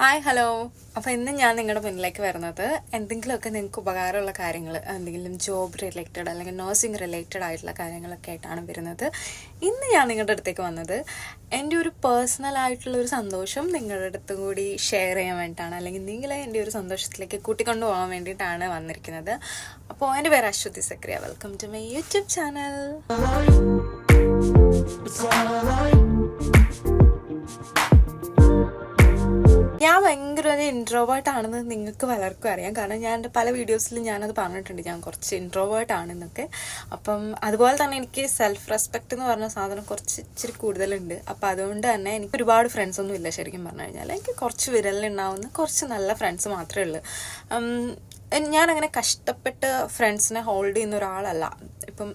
Hi hello. അപ്പോൾ ഇന്ന് ഞാൻ നിങ്ങളുടെ മുന്നിലേക്ക് വരുന്നത് എന്തെങ്കിലുമൊക്കെ നിങ്ങൾക്ക് ഉപകാരമുള്ള കാര്യങ്ങൾ എന്തെങ്കിലും ജോബ് റിലേറ്റഡ് അല്ലെങ്കിൽ നഴ്സിംഗ് റിലേറ്റഡ് ആയിട്ടുള്ള കാര്യങ്ങളൊക്കെ ആയിട്ടാണ് വരുന്നത്. ഇന്ന് ഞാൻ നിങ്ങളുടെ അടുത്തേക്ക് വന്നത് എന്റെ ഒരു പേഴ്സണൽ ആയിട്ടുള്ള ഒരു സന്തോഷം നിങ്ങളുടെ അടുത്തും കൂടി ഷെയർ ചെയ്യാൻ വേണ്ടിയിട്ടാണ്. അല്ലെങ്കിൽ നിങ്ങളെ എന്റെ ഒരു സന്തോഷത്തിലേക്ക് കൂട്ടിക്കൊണ്ടു പോകാൻ വേണ്ടിയിട്ടാണ് വന്നിരിക്കുന്നത്. അപ്പോൾ എന്റെ പേര് Aswathy Zacharia. Welcome to my YouTube channel introvert ആണെന്ന് നിങ്ങൾക്ക് പലർക്കും അറിയാം. കാരണം ഞാൻ എന്റെ പല വീഡിയോസിലും ഞാനത് പറഞ്ഞിട്ടുണ്ട്. ഞാൻ കുറച്ച് ഇൻട്രോവേർട്ട് ആണെന്നൊക്കെ. അപ്പം അതുപോലെ തന്നെ എനിക്ക് സെൽഫ് റെസ്പെക്റ്റ് എന്ന് പറഞ്ഞ സാധനം കുറച്ച് ഇച്ചിരി കൂടുതലുണ്ട്. അപ്പം അതുകൊണ്ട് തന്നെ എനിക്ക് ഒരുപാട് ഫ്രണ്ട്സ് ഒന്നും ഇല്ല ശരിക്കും പറഞ്ഞു കഴിഞ്ഞാൽ എനിക്ക് കുറച്ച് വിരലിലുണ്ടാവുന്ന കുറച്ച് നല്ല ഫ്രണ്ട്സ് മാത്രമേ ഉള്ളൂ. ഞാൻ അങ്ങനെ കഷ്ടപ്പെട്ട് ഫ്രണ്ട്സിനെ ഹോൾഡ് ചെയ്യുന്ന ഒരാളല്ല. ഇപ്പം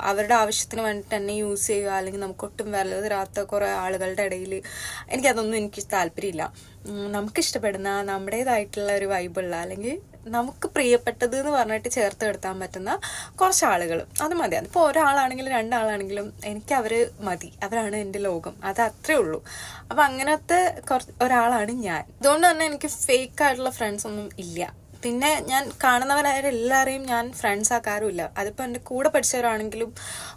അവരുടെ ആവശ്യത്തിന് വേണ്ടിയിട്ട് തന്നെ യൂസ് ചെയ്യുക അല്ലെങ്കിൽ നമുക്ക് ഒട്ടും വരലാത്ത കുറേ ആളുകളുടെ ഇടയിൽ എനിക്കതൊന്നും എനിക്ക് താല്പര്യമില്ല. നമുക്കിഷ്ടപ്പെടുന്ന നമ്മുടേതായിട്ടുള്ള ഒരു വൈബുള്ള അല്ലെങ്കിൽ നമുക്ക് പ്രിയപ്പെട്ടത് എന്ന് പറഞ്ഞിട്ട് ചേർത്ത് എടുത്താൻ പറ്റുന്ന കുറച്ച് ആളുകൾ. അത് മതി. അതിപ്പോൾ ഒരാളാണെങ്കിലും രണ്ടാളാണെങ്കിലും എനിക്ക് അവർ മതി. അവരാണ് എന്റെ ലോകം. അത് അത്രേ ഉള്ളൂ. അപ്പം അങ്ങനത്തെ കുറച്ച് ഒരാളാണ് ഞാൻ. അതുകൊണ്ട് തന്നെ എനിക്ക് ഫേക്ക് ആയിട്ടുള്ള ഫ്രണ്ട്സ് ഒന്നും ഇല്ല. പിന്നെ ഞാൻ കാണുന്നവരെല്ലാവരെയും ഞാൻ ഫ്രണ്ട്സ് ആക്കാറുമില്ല. അതിപ്പോൾ എന്റെ കൂടെ പഠിച്ചവരാണെങ്കിലും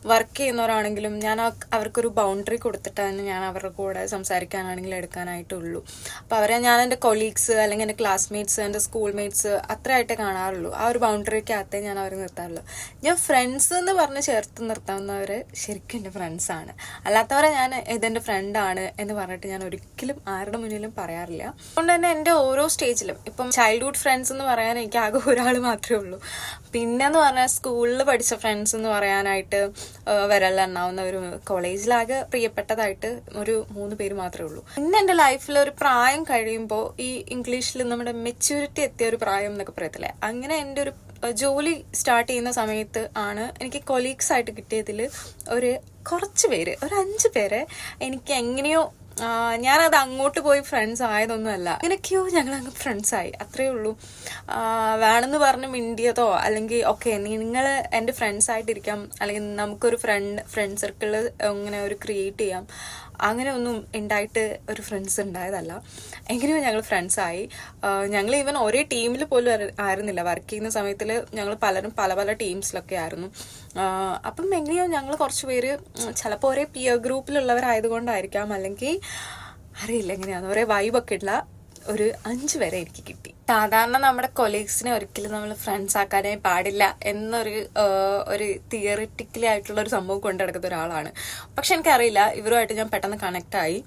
വർക്ക് ചെയ്യുന്നവരാണെങ്കിലും ഞാൻ അവർക്കൊരു ബൗണ്ടറി കൊടുത്തിട്ടാണ് ഞാൻ അവരുടെ കൂടെ സംസാരിക്കാനാണെങ്കിലും എടുക്കാനായിട്ടുള്ളൂ. അപ്പോൾ അവരെ ഞാൻ എന്റെ കൊളീഗ്സ് അല്ലെങ്കിൽ എന്റെ ക്ലാസ്മേറ്റ്സ് എന്റെ സ്കൂൾ മേറ്റ്സ് അത്രയായിട്ടേ കാണാറുള്ളൂ. ആ ഒരു ബൗണ്ടറിക്കകത്തേ ഞാൻ അവരെ നിർത്താറുള്ളൂ. ഞാൻ ഫ്രണ്ട്സ് എന്ന് പറഞ്ഞ് ചേർത്ത് നിർത്താവുന്നവർ ശരിക്കും എന്റെ ഫ്രണ്ട്സാണ് അല്ലാത്തവരെ ഞാൻ ഇതെന്റെ ഫ്രണ്ടാണ് എന്ന് പറഞ്ഞിട്ട് ഞാൻ ഒരിക്കലും ആരുടെ മുന്നിലും പറയാറില്ല. അതുകൊണ്ട് തന്നെ എന്റെ ഓരോ സ്റ്റേജിലും ഇപ്പം ചൈൽഡ്ഹുഡ് ഫ്രണ്ട്സ് എന്ന് പറയാൻ എനിക്ക് ആകെ ഒരാൾ മാത്രമേ ഉള്ളൂ. പിന്നെന്ന് പറഞ്ഞാൽ സ്കൂളിൽ പഠിച്ച ഫ്രണ്ട്സ് എന്ന് പറയാനായിട്ട് വരലെണ്ണാവുന്ന ഒരു കോളേജിലാകെ പ്രിയപ്പെട്ടതായിട്ട് ഒരു മൂന്ന് പേര് മാത്രമേ ഉള്ളൂ. പിന്നെ എന്റെ ലൈഫിൽ ഒരു പ്രായം കഴിയുമ്പോൾ ഈ ഇംഗ്ലീഷിൽ നമ്മുടെ മെച്യൂരിറ്റി എത്തിയ ഒരു പ്രായം എന്നൊക്കെ പറയത്തില്ലേ? അങ്ങനെ എന്റെ ഒരു ജോലി സ്റ്റാർട്ട് ചെയ്യുന്ന സമയത്ത് ആണ് എനിക്ക് കൊലീഗ്സ് ആയിട്ട് കിട്ടിയതിൽ ഒരു കുറച്ച് പേര് ഒരു അഞ്ച് പേരെ എനിക്ക് എങ്ങനെയോ ഞാനത് അങ്ങോട്ട് പോയി ഫ്രണ്ട്സ് ആയതൊന്നുമല്ല. അങ്ങനെയൊക്കെയോ ഞങ്ങൾ അങ്ങ് ഫ്രണ്ട്സ് ആയി. അത്രേ ഉള്ളൂ. വേണമെന്ന് പറഞ്ഞ് മിണ്ടിയതോ അല്ലെങ്കിൽ ഓക്കെ നിങ്ങൾ എന്റെ ഫ്രണ്ട്സ് ആയിട്ടിരിക്കാം. അല്ലെങ്കിൽ നമുക്കൊരു ഫ്രണ്ട് ഫ്രണ്ട് സർക്കിൾ ഇങ്ങനെ ഒരു ക്രിയേറ്റ് ചെയ്യാം. അങ്ങനെ ഒന്നും ഉണ്ടായിട്ട് ഒരു ഫ്രണ്ട്സ് ഉണ്ടായതല്ല. എങ്ങനെയോ ഞങ്ങൾ ഫ്രണ്ട്സായി ഞങ്ങൾ ഈവൻ ഒരേ ടീമിൽ പോലും ആയിരുന്നില്ല. വർക്ക് ചെയ്യുന്ന സമയത്തിൽ ഞങ്ങൾ പലരും പല പല ടീംസിലൊക്കെ ആയിരുന്നു. അപ്പം എങ്ങനെയോ ഞങ്ങൾ കുറച്ച് പേര് ചിലപ്പോൾ ഒരേ പിയർ ഗ്രൂപ്പിലുള്ളവരായതുകൊണ്ടായിരിക്കാം അല്ലെങ്കിൽ അറിയില്ല എങ്ങനെയാണ് ഒരേ വൈബൊക്കെ ഉള്ള ഒരു അഞ്ച് വരെ എനിക്ക് കിട്ടി. സാധാരണ നമ്മുടെ കൊലീഗ്സിനെ ഒരിക്കലും നമ്മൾ ഫ്രണ്ട്സ് ആക്കാനേ പാടില്ല എന്നൊരു ഒരു തിയറിറ്റിക്കലി ആയിട്ടുള്ള ഒരു സംഭവം കൊണ്ടു നടക്കുന്ന ഒരാളാണ്. പക്ഷെ എനിക്കറിയില്ല ഇവരുമായിട്ട് ഞാൻ പെട്ടെന്ന് കണക്ട് ആയി.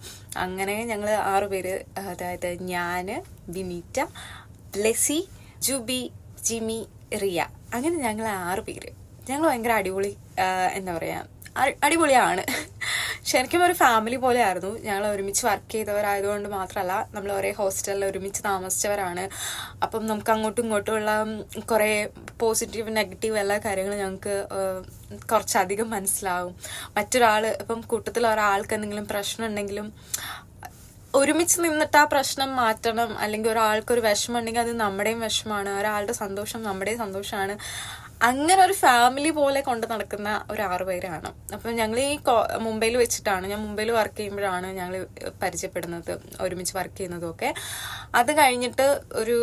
അങ്ങനെ ഞങ്ങൾ ആറുപേര് അതായത് ഞാൻ ബിനീറ്റ ബ്ലെസി ജുബി ജിമി റിയ. അങ്ങനെ ഞങ്ങൾ ആറ് പേര്. ഞങ്ങൾ ഭയങ്കര അടിപൊളി എന്താ പറയാ അടിപൊളിയാണ്. ശരിക്കും ഒരു ഫാമിലി പോലെ ആയിരുന്നു ഞങ്ങൾ ഒരുമിച്ച് വർക്ക് ചെയ്തവരായതുകൊണ്ട് മാത്രമല്ല നമ്മൾ ഒരേ ഹോസ്റ്റലിൽ ഒരുമിച്ച് താമസിച്ചവരാണ്. അപ്പം നമുക്ക് അങ്ങോട്ടും ഇങ്ങോട്ടുമുള്ള കുറേ പോസിറ്റീവ് നെഗറ്റീവ് എല്ലാ കാര്യങ്ങളും ഞങ്ങൾക്ക് കുറച്ചധികം മനസ്സിലാവും. മറ്റൊരാൾ ഇപ്പം കൂട്ടത്തിൽ ഒരാൾക്ക് എന്തെങ്കിലും പ്രശ്നം ഉണ്ടെങ്കിലും ഒരുമിച്ച് നിന്നിട്ട് ആ പ്രശ്നം മാറ്റണം. അല്ലെങ്കിൽ ഒരാൾക്കൊരു വിഷമം ഉണ്ടെങ്കിൽ അത് നമ്മുടെയും വിഷമമാണ് ഒരാളുടെ സന്തോഷം നമ്മുടെയും സന്തോഷമാണ്. അങ്ങനെ ഒരു ഫാമിലി പോലെ കൊണ്ട് നടക്കുന്ന ഒരു ആറ് പേരാണ്. അപ്പം ഞങ്ങൾ ഈ മുംബൈയിൽ വെച്ചിട്ടാണ് ഞാൻ മുംബൈയിൽ വർക്ക് ചെയ്യുമ്പോഴാണ് ഞങ്ങൾ പരിചയപ്പെടുന്നത് ഒരുമിച്ച് വർക്ക് ചെയ്യുന്നതും ഒക്കെ അത് കഴിഞ്ഞിട്ട് ഒരു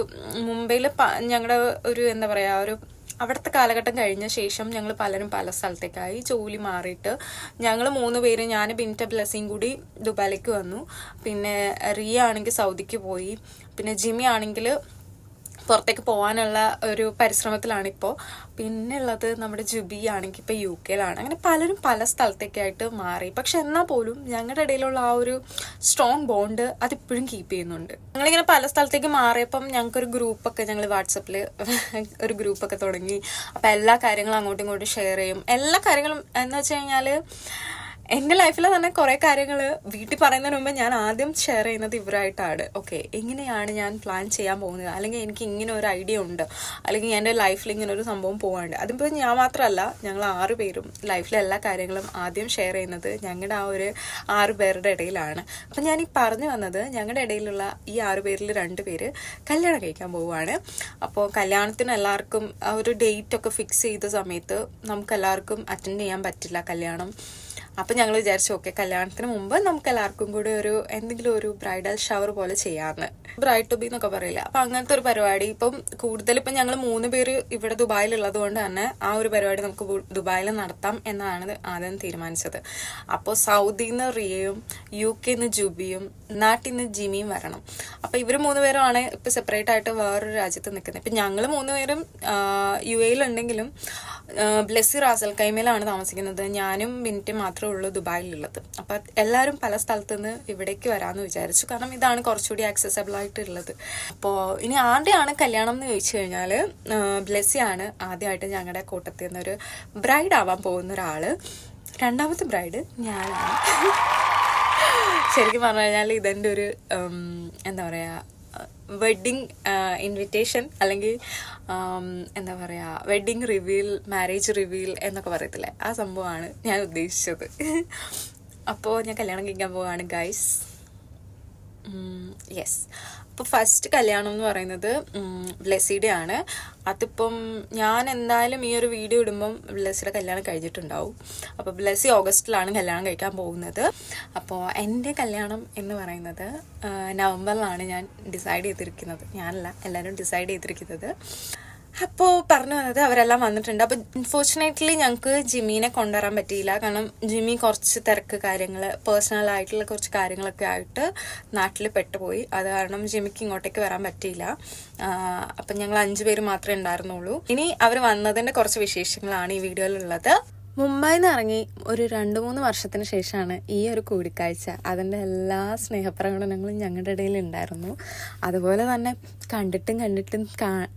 മുംബൈയിൽ ഞങ്ങളുടെ ഒരു എന്താ പറയുക ഒരു അവിടുത്തെ കാലഘട്ടം കഴിഞ്ഞ ശേഷം ഞങ്ങൾ പലരും പല സ്ഥലത്തേക്കായി ജോലി മാറിയിട്ട് ഞങ്ങൾ മൂന്ന് പേര് ഞാൻ ബിന്റ ബ്ലസ്സിയും കൂടി ദുബായിലേക്ക് വന്നു. പിന്നെ റിയ ആണെങ്കിൽ സൗദിക്ക് പോയി. പിന്നെ ജിമി ആണെങ്കിൽ പുറത്തേക്ക് പോകാനുള്ള ഒരു പരിശ്രമത്തിലാണ് ഇപ്പോൾ പിന്നെ ഉള്ളത് നമ്മുടെ ജുബി ആണെങ്കിൽ ഇപ്പോൾ യു കെയിലാണ്. അങ്ങനെ പലരും പല സ്ഥലത്തേക്കായിട്ട് മാറി. പക്ഷെ എന്നാൽ പോലും ഞങ്ങളുടെ ഇടയിലുള്ള ആ ഒരു സ്ട്രോങ് ബോണ്ട് അതിപ്പോഴും കീപ്പ് ചെയ്യുന്നുണ്ട്. ഞങ്ങളിങ്ങനെ പല സ്ഥലത്തേക്ക് മാറിയപ്പം ഞങ്ങൾക്കൊരു ഗ്രൂപ്പൊക്കെ ഞങ്ങൾ വാട്സപ്പിൽ ഒരു ഗ്രൂപ്പൊക്കെ തുടങ്ങി. അപ്പം എല്ലാ കാര്യങ്ങളും അങ്ങോട്ടും ഇങ്ങോട്ടും ഷെയർ ചെയ്യും. എല്ലാ കാര്യങ്ങളും എന്ന് വെച്ച് കഴിഞ്ഞാൽ എന്റെ ലൈഫിൽ തന്നെ കുറേ കാര്യങ്ങൾ വീട്ടിൽ പറയുന്നതിന് മുമ്പ് ഞാൻ ആദ്യം ഷെയർ ചെയ്യുന്നത് ഇവരായിട്ടാണ്. ഓക്കെ എങ്ങനെയാണ് ഞാൻ പ്ലാൻ ചെയ്യാൻ പോകുന്നത്? അല്ലെങ്കിൽ എനിക്ക് ഇങ്ങനെ ഒരു ഐഡിയ ഉണ്ട്. അല്ലെങ്കിൽ എന്റെ ലൈഫിൽ ഇങ്ങനെ ഒരു സംഭവം പോകാണ്ട് അതിപ്പോൾ ഞാൻ മാത്രമല്ല ഞങ്ങൾ ആറ് പേരും ലൈഫിലെ എല്ലാ കാര്യങ്ങളും ആദ്യം ഷെയർ ചെയ്യുന്നത് ഞങ്ങളുടെ ആ ഒരു ആറ് പേരുടെ ഇടയിലാണ്. അപ്പം ഞാൻ ഈ പറഞ്ഞു വന്നത് ഞങ്ങളുടെ ഇടയിലുള്ള ഈ ആറ് പേരിൽ രണ്ട് പേര് കല്യാണം കഴിക്കാൻ പോവുകയാണ് അപ്പോൾ കല്യാണത്തിന് എല്ലാവർക്കും ഒരു ഡേറ്റ് ഒക്കെ ഫിക്സ് ചെയ്ത സമയത്ത് നമുക്ക് എല്ലാവർക്കും അറ്റൻഡ് ചെയ്യാൻ പറ്റില്ല കല്യാണം. അപ്പം ഞങ്ങൾ വിചാരിച്ചു ഓക്കെ കല്യാണത്തിന് മുമ്പ് നമുക്ക് എല്ലാവർക്കും കൂടി ഒരു എന്തെങ്കിലും ഒരു ബ്രൈഡൽ ഷവർ പോലെ ചെയ്യാമെന്ന് ബ്രൈഡ് ടു ബി എന്നൊക്കെ പറയില്ല? അപ്പം അങ്ങനത്തെ ഒരു പരിപാടി. ഇപ്പം കൂടുതൽ ഇപ്പം ഞങ്ങൾ മൂന്ന് പേര് ഇവിടെ ദുബായിലുള്ളത് കൊണ്ട് തന്നെ ആ ഒരു പരിപാടി നമുക്ക് ദുബായിൽ നടത്താം എന്നാണ് ആദ്യം തീരുമാനിച്ചത്. അപ്പോൾ സൗദിയിൽ നിന്ന് റിയയും യു കെയിൽ നിന്ന് ജുബിയും നാട്ടിൽ നിന്ന് ജിമിയും വരണം. അപ്പോൾ ഇവർ മൂന്ന് പേരുമാണ് ഇപ്പോൾ സെപ്പറേറ്റ് ആയിട്ട് വേറൊരു രാജ്യത്ത് നിൽക്കുന്നത് ഇപ്പം ഞങ്ങൾ മൂന്ന് പേരും യു എയിലുണ്ടെങ്കിലും ബ്ലെസ്സി റാസൽ കൈമേലാണ് താമസിക്കുന്നത്. ഞാനും മിനിറ്റ് മാത്രമേ ഉള്ളൂ ദുബായിലുള്ളത്. അപ്പം എല്ലാവരും പല സ്ഥലത്തു നിന്ന് ഇവിടേക്ക് വരാമെന്ന് വിചാരിച്ചു. കാരണം ഇതാണ് കുറച്ചുകൂടി ആക്സസബിൾ ആയിട്ടുള്ളത്. അപ്പോൾ ഇനി ആരുടെയാണ് കല്യാണം എന്ന് ചോദിച്ചു കഴിഞ്ഞാൽ ബ്ലെസ്സിയാണ് ആദ്യമായിട്ട് ഞങ്ങളുടെ കൂട്ടത്തിൽ നിന്നൊരു ബ്രൈഡ് ആവാൻ പോകുന്ന ഒരാൾ രണ്ടാമത്തെ ബ്രൈഡ് ഞാനാണ്. ശരിക്കും പറഞ്ഞു കഴിഞ്ഞാൽ ഇതെന്റെ ഒരു എന്താ പറയുക വെഡ്ഡിങ് ഇൻവിറ്റേഷൻ അല്ലെങ്കിൽ എന്താ പറയുക വെഡ്ഡിങ് റിവീൽ മാരേജ് റിവീൽ എന്നൊക്കെ പറയത്തില്ലേ? ആ സംഭവമാണ് ഞാൻ ഉദ്ദേശിച്ചത്. അപ്പോൾ ഞാൻ കല്യാണം കഴിക്കാൻ പോവുകയാണ് ഗൈസ് യെസ് അപ്പോൾ ഫസ്റ്റ് കല്യാണം എന്ന് പറയുന്നത് ബ്ലെസ്സിയുടെ ആണ് അതിപ്പം ഞാൻ എന്തായാലും ഈ ഒരു വീഡിയോ ഇടുമ്പം ബ്ലെസ്സിയുടെ കല്യാണം കഴിഞ്ഞിട്ടുണ്ടാവും. അപ്പോൾ ബ്ലെസ്സി ഓഗസ്റ്റിലാണ് കല്യാണം കഴിക്കാൻ പോകുന്നത്. അപ്പോൾ എന്റെ കല്യാണം എന്ന് പറയുന്നത് നവംബറിലാണ് ഞാൻ ഡിസൈഡ് ചെയ്തിരിക്കുന്നത്. ഞാനല്ല എല്ലാവരും ഡിസൈഡ് ചെയ്തിരിക്കുന്നത്. അപ്പോൾ പറഞ്ഞു വന്നത് അവരെല്ലാം വന്നിട്ടുണ്ട്. അപ്പോൾ അൺഫോർച്ചുനേറ്റ്ലി ഞങ്ങൾക്ക് ജിമ്മിനെ കൊണ്ടുവരാൻ പറ്റിയില്ല. കാരണം ജിമ്മി കുറച്ച് തിരക്ക് കാര്യങ്ങൾ പേഴ്സണൽ ആയിട്ടുള്ള കുറച്ച് കാര്യങ്ങളൊക്കെ ആയിട്ട് നാട്ടിൽ പെട്ടുപോയി. അത് കാരണം ജിമ്മിക്ക് ഇങ്ങോട്ടേക്ക് വരാൻ പറ്റിയില്ല. അപ്പം ഞങ്ങൾ അഞ്ചു പേര് മാത്രമേ ഉണ്ടായിരുന്നുള്ളൂ. ഇനി അവർ വന്നതിന്റെ കുറച്ച് വിശേഷങ്ങളാണ് ഈ വീഡിയോയിലുള്ളത്. മുംബൈയിൽ ഇറങ്ങി ഒരു രണ്ട് മൂന്ന് വർഷത്തിന് ശേഷമാണ് ഈ ഒരു കൂടിക്കാഴ്ച. അതിന്റെ എല്ലാ സ്നേഹപ്രകടനങ്ങളും ഞങ്ങളുടെ ഇടയിൽ ഉണ്ടായിരുന്നു. അതുപോലെ തന്നെ കണ്ടിട്ടും കണ്ടിട്ടും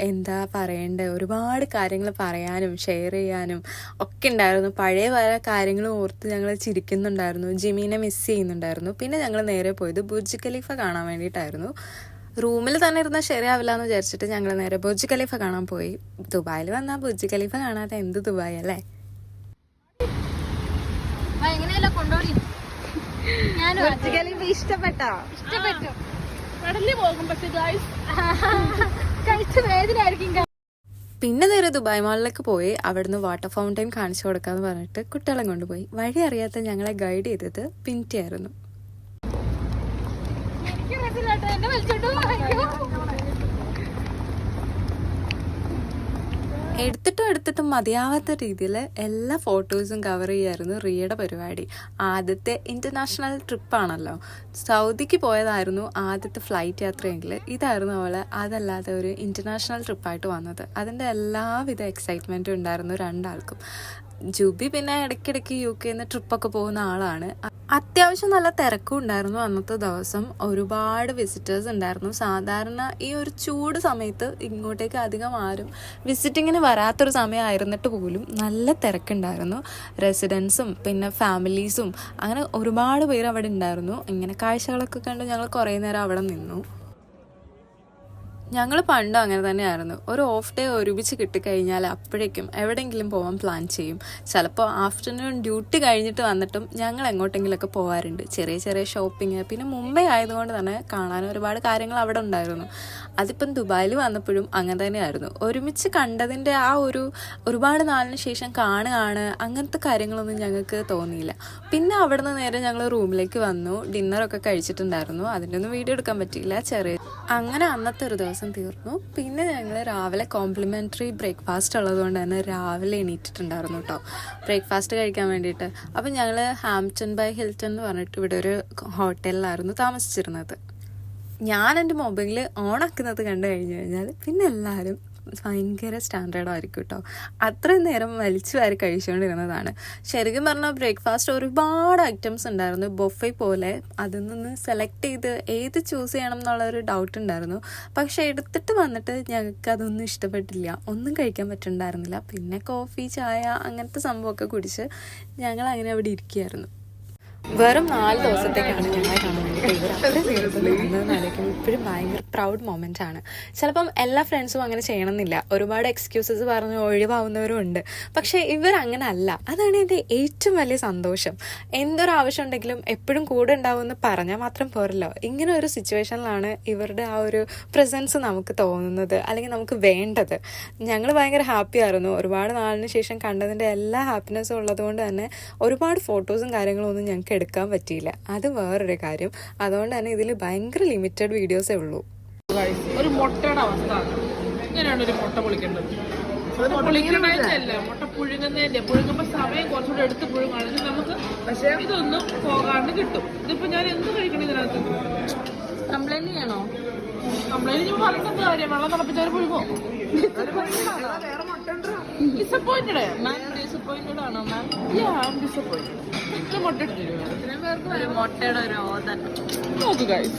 എന്താ പറയേണ്ടത് ഒരുപാട് കാര്യങ്ങൾ പറയാനും ഷെയർ ചെയ്യാനും ഒക്കെ ഉണ്ടായിരുന്നു. പഴയ പല കാര്യങ്ങളും ഓർത്ത് ഞങ്ങൾ ചിരിക്കുന്നുണ്ടായിരുന്നു. ജിമീനെ മിസ് ചെയ്യുന്നുണ്ടായിരുന്നു. പിന്നെ ഞങ്ങൾ നേരെ പോയത് ബുർജ് ഖലീഫ കാണാൻ വേണ്ടിയിട്ടായിരുന്നു. റൂമിൽ തന്നെ ഇരുന്നാൽ ശരിയാവില്ല എന്ന് വിചാരിച്ചിട്ട് ഞങ്ങൾ നേരെ ബുർജ് ഖലീഫ കാണാൻ പോയി. ദുബായിൽ വന്നാൽ ബുർജ് ഖലീഫ കാണാതെ എന്ത് ദുബായ് അല്ലേ? എങ്ങനെയല്ല കൊണ്ടോടി? ഞാനും ഇഷ്ടപ്പെട്ടോ? ഇഷ്ടപ്പെട്ടു. കടലിൽ പിന്നെ നേരെ ദുബായ് മാളിലേക്ക് പോയി അവിടുന്ന് വാട്ടർ ഫൗണ്ടൈൻ കാണിച്ചു കൊടുക്കാന്ന് പറഞ്ഞിട്ട് കുട്ടികളെ കൊണ്ടുപോയി. വഴി അറിയാത്ത ഞങ്ങളെ ഗൈഡ് ചെയ്തത് പിന്റി ആയിരുന്നു എനിക്ക് മനസ്സിലാട്ടോ എന്നെ വലിച്ചോണ്ട് പോവാ. എടുത്തിട്ടും എടുത്തിട്ടും മതിയാവാത്ത രീതിയിൽ എല്ലാ ഫോട്ടോസും കവർ ചെയ്യായിരുന്നു റിയയുടെ പരിപാടി. ആദ്യത്തെ ഇന്റർനാഷണൽ ട്രിപ്പാണല്ലോ സൗദിക്ക് പോയതായിരുന്നു ആദ്യത്തെ ഫ്ലൈറ്റ് യാത്രയെങ്കിൽ ഇതായിരുന്നു അവൾ അതല്ലാതെ ഒരു ഇന്റർനാഷണൽ ട്രിപ്പായിട്ട് വന്നത്. അതിന്റെ എല്ലാവിധ എക്സൈറ്റ്മെന്റും ഉണ്ടായിരുന്നു രണ്ടാൾക്കും. ജൂബി പിന്നെ ഇടയ്ക്കിടയ്ക്ക് യു കെയിൽ നിന്ന് ട്രിപ്പൊക്കെ പോകുന്ന ആളാണ്. അത്യാവശ്യം നല്ല തിരക്കും ഉണ്ടായിരുന്നു അന്നത്തെ ദിവസം. ഒരുപാട് വിസിറ്റേഴ്സ് ഉണ്ടായിരുന്നു. സാധാരണ ഈ ഒരു ചൂട് സമയത്ത് ഇങ്ങോട്ടേക്ക് അധികം ആരും വിസിറ്റിങ്ങിന് വരാത്തൊരു സമയമായിരുന്നിട്ട് പോലും നല്ല തിരക്കുണ്ടായിരുന്നു. റെസിഡൻസും പിന്നെ ഫാമിലീസും അങ്ങനെ ഒരുപാട് പേര് അവിടെ ഉണ്ടായിരുന്നു. ഇങ്ങനെ കാഴ്ചകളൊക്കെ കണ്ട് ഞങ്ങൾ കുറേ നേരം അവിടെ നിന്നു. ഞങ്ങൾ പണ്ടും അങ്ങനെ തന്നെയായിരുന്നു. ഒരു ഓഫ് ഡേ ഒരുമിച്ച് കിട്ടിക്കഴിഞ്ഞാൽ അപ്പോഴേക്കും എവിടെയെങ്കിലും പോകാൻ പ്ലാൻ ചെയ്യും. ചിലപ്പോൾ ആഫ്റ്റർനൂൺ ഡ്യൂട്ടി കഴിഞ്ഞിട്ട് വന്നിട്ടും ഞങ്ങൾ എങ്ങോട്ടെങ്കിലുമൊക്കെ പോകാറുണ്ട് ചെറിയ ചെറിയ ഷോപ്പിംഗ് പിന്നെ മുംബൈ ആയതുകൊണ്ട് തന്നെ കാണാൻ ഒരുപാട് കാര്യങ്ങൾ അവിടെ ഉണ്ടായിരുന്നു. അതിപ്പം ദുബായിൽ വന്നപ്പോഴും അങ്ങനെ തന്നെയായിരുന്നു. ഒരുമിച്ച് കണ്ടതിന്റെ ആ ഒരു ഒരുപാട് നാളിന് ശേഷം കാണുകയാണ് അങ്ങനത്തെ കാര്യങ്ങളൊന്നും ഞങ്ങൾക്ക് തോന്നിയില്ല. പിന്നെ അവിടുന്ന് നേരെ ഞങ്ങൾ റൂമിലേക്ക് വന്നു. ഡിന്നറൊക്കെ കഴിച്ചിട്ടുണ്ടായിരുന്നു. അതിന്റെ ഒന്നും വീഡിയോ എടുക്കാൻ പറ്റിയില്ല. ചെറിയ അങ്ങനെ അന്നത്തെ ഒരു ദിവസം തീർന്നു. പിന്നെ ഞങ്ങൾ രാവിലെ കോംപ്ലിമെന്ററി ബ്രേക്ക്ഫാസ്റ്റ് ഉള്ളതുകൊണ്ട് തന്നെ രാവിലെ എണീറ്റിട്ടുണ്ടായിരുന്നു കേട്ടോ ബ്രേക്ക്ഫാസ്റ്റ് കഴിക്കാൻ വേണ്ടിയിട്ട്. അപ്പം ഞങ്ങൾ ഹാംപ്റ്റൺ ബൈ ഹിൽട്ടൺ എന്ന് പറഞ്ഞിട്ട് ഇവിടെ ഒരു ഹോട്ടലിലായിരുന്നു താമസിച്ചിരുന്നത്. ഞാൻ എന്റെ മൊബൈൽ ഓണാക്കുന്നത് കണ്ടു കഴിഞ്ഞു കഴിഞ്ഞാൽ പിന്നെ എല്ലാവരും ഭയങ്കര സ്റ്റാൻഡേർഡ് ആയിരിക്കും കേട്ടോ. അത്രയും നേരം വലിച്ചു വാരി കഴിച്ചുകൊണ്ടിരുന്നതാണ്. ശരിക്കും പറഞ്ഞാൽ ബ്രേക്ക്ഫാസ്റ്റ് ഒരുപാട് ഐറ്റംസ് ഉണ്ടായിരുന്നു. ബൊഫെ പോലെ അതിൽ നിന്ന് സെലക്ട് ചെയ്ത് ഏത് ചൂസ് ചെയ്യണം എന്നുള്ളൊരു ഡൗട്ട് ഉണ്ടായിരുന്നു. പക്ഷെ എടുത്തിട്ട് വന്നിട്ട് ഞങ്ങൾക്ക് അതൊന്നും ഇഷ്ടപ്പെട്ടില്ല. ഒന്നും കഴിക്കാൻ പറ്റുന്നുണ്ടായിരുന്നില്ല. പിന്നെ കോഫി ചായ അങ്ങനത്തെ സംഭവമൊക്കെ കുടിച്ച് ഞങ്ങൾ അങ്ങനെ അവിടെ ഇരിക്കുകയായിരുന്നു. വെറും നാല് ദിവസത്തേക്കാണ് ഞങ്ങളെ ഇപ്പോഴും ഭയങ്കര പ്രൗഡ് മൊമെന്റ് ആണ്. ചിലപ്പം എല്ലാ ഫ്രണ്ട്സും അങ്ങനെ ചെയ്യണമെന്നില്ല. ഒരുപാട് എക്സ്ക്യൂസസ് പറഞ്ഞ് ഒഴിവാവുന്നവരും ഉണ്ട്. പക്ഷെ ഇവർ അങ്ങനെ അല്ല അതാണ് എന്റെ ഏറ്റവും വലിയ സന്തോഷം. എന്തൊരു ആവശ്യം ഉണ്ടെങ്കിലും എപ്പോഴും കൂടെ ഉണ്ടാവുമെന്ന് പറഞ്ഞാൽ മാത്രം പോരല്ലോ. ഇങ്ങനെ ഒരു സിറ്റുവേഷനിലാണ് ഇവരുടെ ആ ഒരു പ്രസൻസ് നമുക്ക് തോന്നുന്നത്. അല്ലെങ്കിൽ നമുക്ക് വേണ്ടത്. ഞങ്ങൾ ഭയങ്കര ഹാപ്പി ആയിരുന്നു. ഒരുപാട് നാളിന് ശേഷം കണ്ടതിന്റെ എല്ലാ ഹാപ്പിനെസ്സും ഉള്ളതുകൊണ്ട് തന്നെ ഒരുപാട് ഫോട്ടോസും കാര്യങ്ങളും ഒന്നും ഞങ്ങൾക്ക് എടുക്കാൻ പറ്റിയില്ല. അത് വേറൊരു കാര്യം. അതുകൊണ്ട് തന്നെ ഇതിൽ ഭയങ്കര ലിമിറ്റഡ് വീഡിയോസേ ഉള്ളൂ. ഒരു മുട്ടയുടെ അവസ്ഥ. ഇങ്ങനെയാണ് ഒരു മുട്ട പൊളിക്കേണ്ടത്. മുട്ട പുഴുങ്ങുന്നതിന്റെ പുഴുങ്ങുമ്പോ സമയം കുറച്ചുകൂടെ എടുത്ത് പുഴുങ്ങുകയാണെങ്കിൽ നമുക്ക് പക്ഷേ ഇതൊന്നും പോകാണ്ട് കിട്ടും. ഇതിപ്പോ ഞാൻ എന്ത് കഴിക്കണം ഇതിനകത്ത്? കംപ്ലൈന്റ് ചെയ്യണോ? കംപ്ലൈന്റ് ചെയ്യുമ്പോൾ പറഞ്ഞത് കാര്യം? വെള്ളം തിളപ്പിച്ചാൽ പുഴുങ്ങോ ഡിസപ്പോയിന്റഡ് ഡിസപ്പോയിന്റഡ് മാം ഡിസപ്പോയിന്റഡ് ആണോ ma'am yeah I am disappointed ഇത്ര ഗൈസ്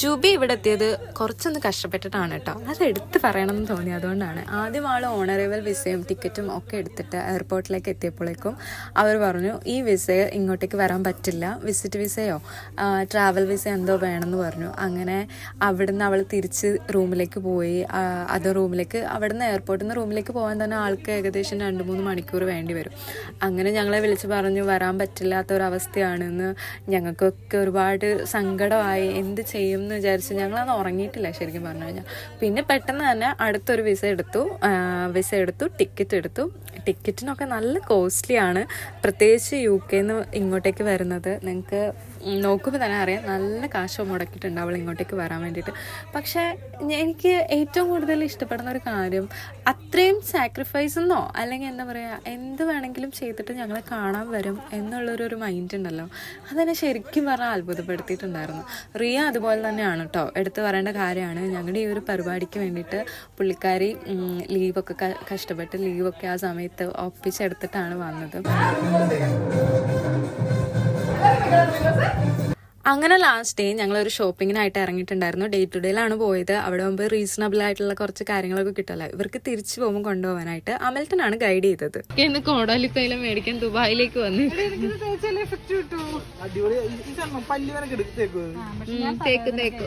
ജൂബി ഇവിടെ എത്തിയത് കുറച്ചൊന്ന് കഷ്ടപ്പെട്ടിട്ടാണ് കേട്ടോ. അത് എടുത്ത് പറയണമെന്ന് തോന്നി അതുകൊണ്ടാണ്. ആദ്യം ആൾ ഓണറേബിൾ വിസയും ടിക്കറ്റും ഒക്കെ എടുത്തിട്ട് എയർപോർട്ടിലേക്ക് എത്തിയപ്പോഴേക്കും അവർ പറഞ്ഞു ഈ വിസ ഇങ്ങോട്ടേക്ക് വരാൻ പറ്റില്ല. വിസിറ്റ് വിസയോ? ട്രാവൽ വിസ എന്തോ വേണമെന്ന് പറഞ്ഞു. അങ്ങനെ അവിടുന്ന് അവൾ തിരിച്ച് റൂമിലേക്ക് പോയി. അത് റൂമിലേക്ക് അവിടുന്ന് എയർപോർട്ടിൽ നിന്ന് റൂമിലേക്ക് പോകാൻ തന്നെ ആൾക്ക് ഏകദേശം രണ്ട് മൂന്ന് മണിക്കൂർ വേണ്ടി വരും. അങ്ങനെ ഞങ്ങളെ വിളിച്ച് പറഞ്ഞു വരാൻ പറ്റില്ലാത്ത ഒരവസ്ഥയാണെന്ന് ഞങ്ങൾക്കൊക്കെ ഒരുപാട് സങ്കടമായി. എന്ത് ചെയ്യും എന്ന് വിചാരിച്ച് ഞങ്ങളത് ഉറങ്ങിയിട്ടില്ല ശരിക്കും പറഞ്ഞു കഴിഞ്ഞാൽ പിന്നെ പെട്ടെന്ന് തന്നെ അടുത്തൊരു വിസ എടുത്തു. വിസ എടുത്തു ടിക്കറ്റ് എടുത്തു. ടിക്കറ്റിനൊക്കെ നല്ല കോസ്റ്റ്ലിയാണ്. പ്രത്യേകിച്ച് യു കെന്ന് ഇങ്ങോട്ടേക്ക് വരുന്നത്. നിങ്ങൾക്ക് നോക്കുമ്പോൾ തന്നെ അറിയാം. നല്ല കാശ് മുടക്കിയിട്ടുണ്ട് അവൾ ഇങ്ങോട്ടേക്ക് വരാൻ വേണ്ടിയിട്ട്. പക്ഷേ എനിക്ക് ഏറ്റവും കൂടുതൽ ഇഷ്ടപ്പെടുന്ന ഒരു കാര്യം അത്രയും സാക്രിഫൈസ് എന്നോ അല്ലെങ്കിൽ എന്താ പറയുക എന്ത് വേണമെങ്കിലും ചെയ്തിട്ട് ഞങ്ങളെ കാണാൻ വരും എന്നുള്ളൊരു ഒരു മൈൻഡ് ഉണ്ടല്ലോ. അതെന്നെ ശരിക്കും പറഞ്ഞാൽ അത്ഭുതപ്പെടുത്തിയിട്ടുണ്ടായിരുന്നു. റിയ അതുപോലെ തന്നെയാണ് കേട്ടോ എടുത്തു പറയേണ്ട കാര്യമാണ്. ഞങ്ങളുടെ ഈ ഒരു പരിപാടിക്ക് വേണ്ടിയിട്ട് പുള്ളിക്കാരി ലീവൊക്കെ കഷ്ടപ്പെട്ട് ലീവൊക്കെ ആ സമയത്ത് ഒപ്പിച്ചെടുത്തിട്ടാണ് വന്നത്. അങ്ങനെ ലാസ്റ്റ് ഡേ ഞങ്ങൾ ഒരു ഷോപ്പിങ്ങിനായിട്ട് ഇറങ്ങിയിട്ടുണ്ടായിരുന്നു ഡേ ടു ഡേയിലാണ് പോയത്. അവിടെ മുമ്പ് റീസണബിൾ ആയിട്ടുള്ള കുറച്ച് കാര്യങ്ങളൊക്കെ കിട്ടുമല്ലോ. ഇവർക്ക് തിരിച്ചു പോകുമ്പോൾ കൊണ്ടുപോകാനായിട്ട് അമൽട്ടനാണ് ഗൈഡ് ചെയ്തത്. ഇന്ന് മേടിക്കാൻ ദുബായിലേക്ക് വന്നു. തേക്ക്. തേക്ക്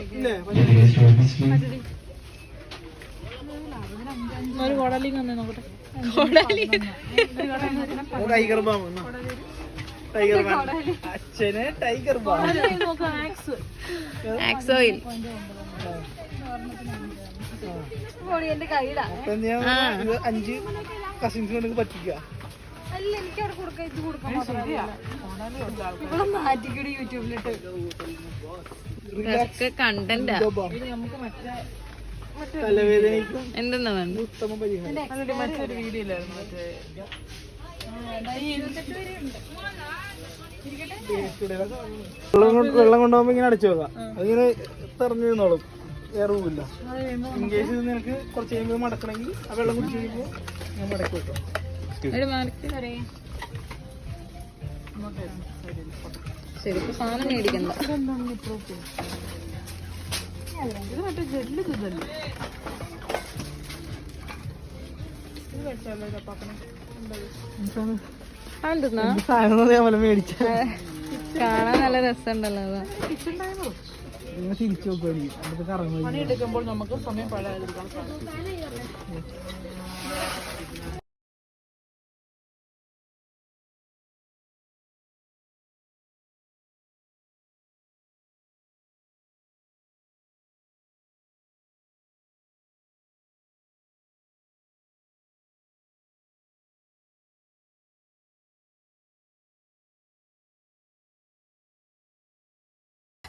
ടൈഗർ അച്ഛന് ടൈഗർ ആക്സോയിൽ അഞ്ച് കസിൻസ് കൊണ്ട് പറ്റിക്കുക. അല്ല എനിക്ക് അവിടെ കൊടുക്കാം ഇത് കൊടുക്കാൻ ഇവിടെ മാറ്റിക്കൂടി യൂട്യൂബിലിട്ട്. കണ്ടന്റ് നമുക്ക് മറ്റേ തലവേദനയ്ക്കും എന്തെന്നാ വേണ്ട ഉത്തമ പരിഹാരം. മറ്റൊരു വീഡിയോ ഇല്ലായിരുന്നു മറ്റേ വെള്ളം കൊണ്ട് വെള്ളം കൊണ്ടുപോകുമ്പോ ഇങ്ങനെ അടച്ചു വെക്കാം. അതിങ്ങനെ തെറഞ്ഞിരുന്നോളും. ഏറുമില്ല ഇൻ കേസ് ഇത് നിനക്ക് കുറച്ച് കഴിയുമ്പോൾ മടക്കണമെങ്കിൽ ആ വെള്ളം കുടിച്ച് കഴിയുമ്പോൾ ഞാൻ മടക്കി വെക്കാം. ശരി സാധനം മേടിക്കണ്ട ഇത് മറ്റേ ജെല്ല് ഇതല്ലേ? മേടിച്ച കാണാൻ നല്ല രസമുണ്ടല്ലോ അതാ. തിരിച്ചു നോക്കുമായിരിക്കും എന്നിട്ട് കറങ്ങും പണിയെടുക്കുമ്പോൾ നമുക്ക് സമയം പഴയതെടുക്കാൻ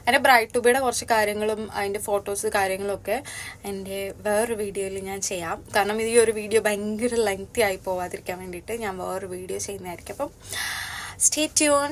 എന്റെ ബ്രൈറ്റ് ടൂബിയുടെ കുറച്ച് കാര്യങ്ങളും അതിന്റെ ഫോട്ടോസ് കാര്യങ്ങളൊക്കെ എന്റെ വേറൊരു വീഡിയോയിൽ ഞാൻ ചെയ്യാം. കാരണം ഈ ഒരു വീഡിയോ ഭയങ്കര ലെങ്തി ആയി പോവാതിരിക്കാൻ വേണ്ടിയിട്ട് ഞാൻ വേറൊരു വീഡിയോ ചെയ്യുന്നതായിരിക്കും. അപ്പം സ്റ്റേ ട്യൂൺ